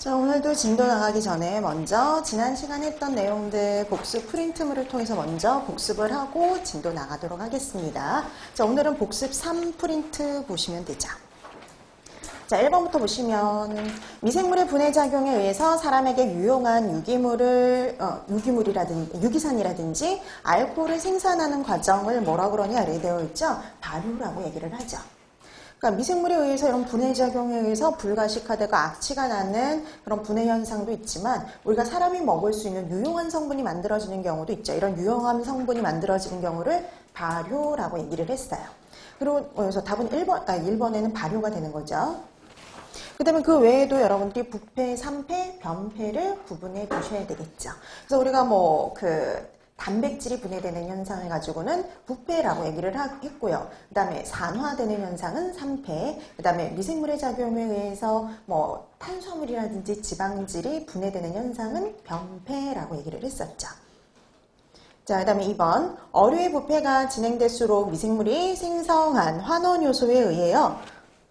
자, 오늘도 진도 나가기 전에 먼저 지난 시간에 했던 내용들 복습 프린트물을 통해서 먼저 복습을 하고 진도 나가도록 하겠습니다. 자, 오늘은 복습 3 프린트 보시면 되죠. 자, 1번부터 보시면 미생물의 분해 작용에 의해서 사람에게 유용한 유기물을 어, 유기물이라든지 유기산이라든지 알코올을 생산하는 과정을 뭐라 그러냐 이렇게 되어 있죠. 발효라고 얘기를 하죠. 그러니까 미생물에 의해서 이런 분해 작용에 의해서 불가식화되고 악취가 나는 그런 분해 현상도 있지만 우리가 사람이 먹을 수 있는 유용한 성분이 만들어지는 경우도 있죠. 이런 유용한 성분이 만들어지는 경우를 발효라고 얘기를 했어요. 그리고 그래서 답은 1번, 아, 1번에는 발효가 되는 거죠. 그 다음에 그 외에도 여러분들이 부패, 삼패, 변패를 구분해 두셔야 되겠죠. 그래서 우리가 뭐 그 단백질이 분해되는 현상을 가지고는 부패라고 얘기를 하- 했고요. 그 다음에 산화되는 현상은 삼패, 그 다음에 미생물의 작용에 의해서 뭐 탄수화물이라든지 지방질이 분해되는 현상은 변패라고 얘기를 했었죠. 자, 그 다음에 2번. 어류의 부패가 진행될수록 미생물이 생성한 환원 요소에 의해요.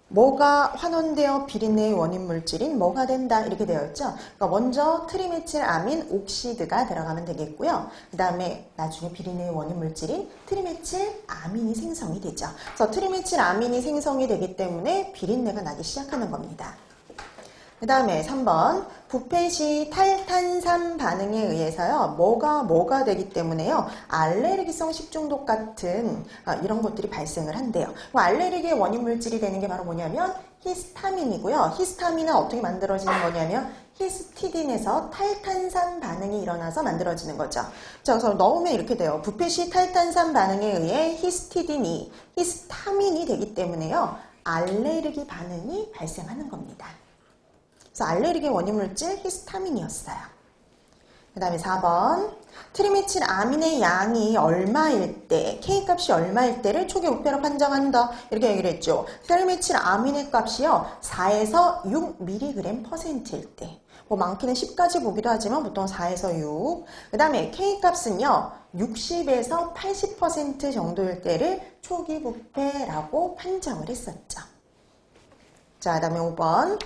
뭐가 환원되어 비린내의 원인 물질인 뭐가 된다 이렇게 되어 있죠. 그러니까 먼저 트리메칠 아민 옥시드가 들어가면 되겠고요. 그 다음에 나중에 비린내의 원인 물질인 트리메칠 아민이 생성이 되죠. 그래서 트리메칠 아민이 생성이 되기 때문에 비린내가 나기 시작하는 겁니다. 그 다음에 3번 부패 시 탈탄산 반응에 의해서요 뭐가 뭐가 되기 때문에요 알레르기성 식중독 같은 아, 이런 것들이 발생을 한대요. 그 알레르기의 원인 물질이 되는 게 바로 뭐냐면 히스타민이고요. 히스타민은 어떻게 만들어지는 거냐면 히스티딘에서 탈탄산 반응이 일어나서 만들어지는 거죠. 자 그래서 넣으면 이렇게 돼요. 부패 시 탈탄산 반응에 의해 히스티딘이 히스타민이 되기 때문에요 알레르기 반응이 발생하는 겁니다 그래서 알레르기 원인 물질 히스타민이었어요. 그 다음에 4번 트리메칠 아민의 양이 얼마일 때 K값이 얼마일 때를 초기 우폐로 판정한다 이렇게 얘기를 했죠. 트리메칠 아민의 값이요 4에서 6mg 퍼센트일 때 뭐 많게는 10까지 보기도 하지만 보통 4에서 6. 그 다음에 K값은요 60에서 80% 정도일 때를 초기 부패라고 판정을 했었죠. 자, 그 다음에 5번.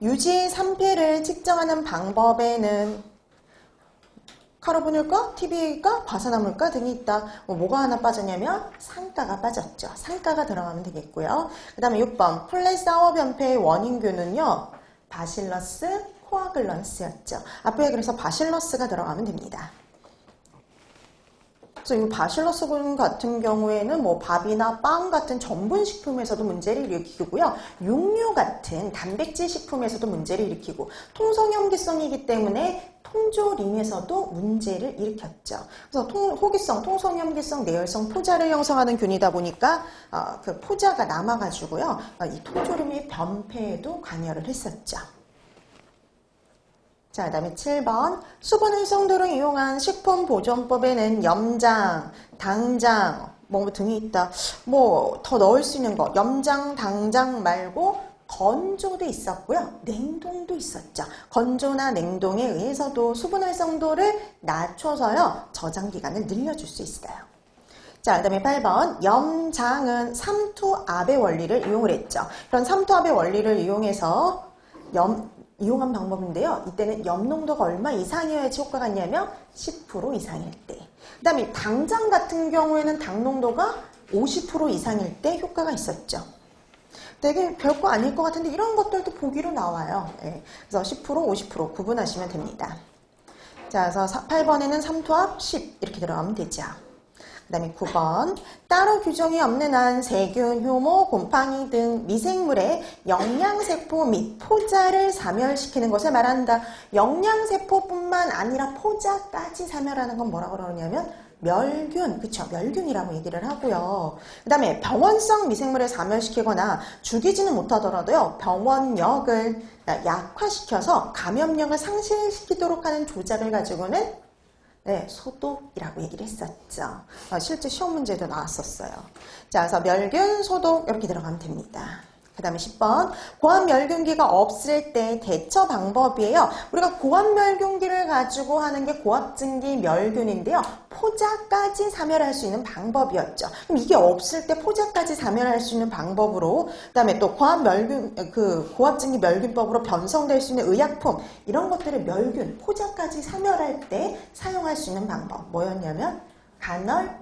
유지의 3패를 측정하는 방법에는 카르보닐까, TBA가, 과산화물가 등이 있다. 뭐 뭐가 하나 빠졌냐면 상가가 빠졌죠. 상가가 들어가면 되겠고요. 그 다음에 6번. 플레사워 변폐의 원인균은요. 바실러스 코아글런스였죠. 앞에 그래서 바실러스가 들어가면 됩니다. 그래서 이 바실러스군 같은 경우에는 뭐 밥이나 빵 같은 전분 식품에서도 문제를 일으키고요. 육류 같은 단백질 식품에서도 문제를 일으키고 통성염기성이기 때문에 통조림에서도 문제를 일으켰죠. 그래서 통, 호기성, 통성염기성, 내열성 포자를 형성하는 균이다 보니까 어, 그 포자가 남아가지고요. 어, 이 통조림의 변폐에도 관여를 했었죠. 자, 그 다음에 7번. 수분 활성도를 이용한 식품 보존법에는 염장, 당장, 뭐 등이 있다. 뭐 더 넣을 수 있는 거. 염장, 당장 말고 건조도 있었고요. 냉동도 있었죠. 건조나 냉동에 의해서도 수분 활성도를 낮춰서요. 저장 기간을 늘려줄 수 있어요. 자, 그 다음에 8번. 염장은 삼투압의 원리를 이용을 했죠. 그런 삼투압의 원리를 이용해서 염, 이용한 방법인데요. 이때는 염농도가 얼마 이상이어야지 효과가 있냐면 10% 이상일 때. 그 다음에 당장 같은 경우에는 당농도가 50% 이상일 때 효과가 있었죠. 되게 별거 아닐 것 같은데 이런 것들도 보기로 나와요. 예. 그래서 10% 50% 구분하시면 됩니다. 자, 그래서 8번에는 삼투압 10 이렇게 들어가면 되죠. 그 다음에 9번 따로 규정이 없는 한 세균, 효모, 곰팡이 등 미생물의 영양세포 및 포자를 사멸시키는 것을 말한다. 영양세포뿐만 아니라 포자까지 사멸하는 건 뭐라고 그러냐면 멸균, 그쵸? 멸균이라고 얘기를 하고요. 그 다음에 병원성 미생물을 사멸시키거나 죽이지는 못하더라도요, 병원력을 약화시켜서 감염력을 상실시키도록 하는 조작을 가지고는 네, 소독이라고 얘기를 했었죠. 어, 실제 시험 문제도 나왔었어요. 자, 그래서 멸균, 소독 이렇게 들어가면 됩니다. 그 다음에 10번 고압멸균기가 없을 때 대처 방법이에요. 우리가 고압멸균기를 가지고 하는 게 고압증기 멸균인데요. 포자까지 사멸할 수 있는 방법이었죠. 그럼 이게 없을 때 포자까지 사멸할 수 있는 방법으로 그 다음에 또 고압멸균 그 고압증기 멸균법으로 변성될 수 있는 의약품 이런 것들을 멸균 포자까지 사멸할 때 사용할 수 있는 방법 뭐였냐면 간헐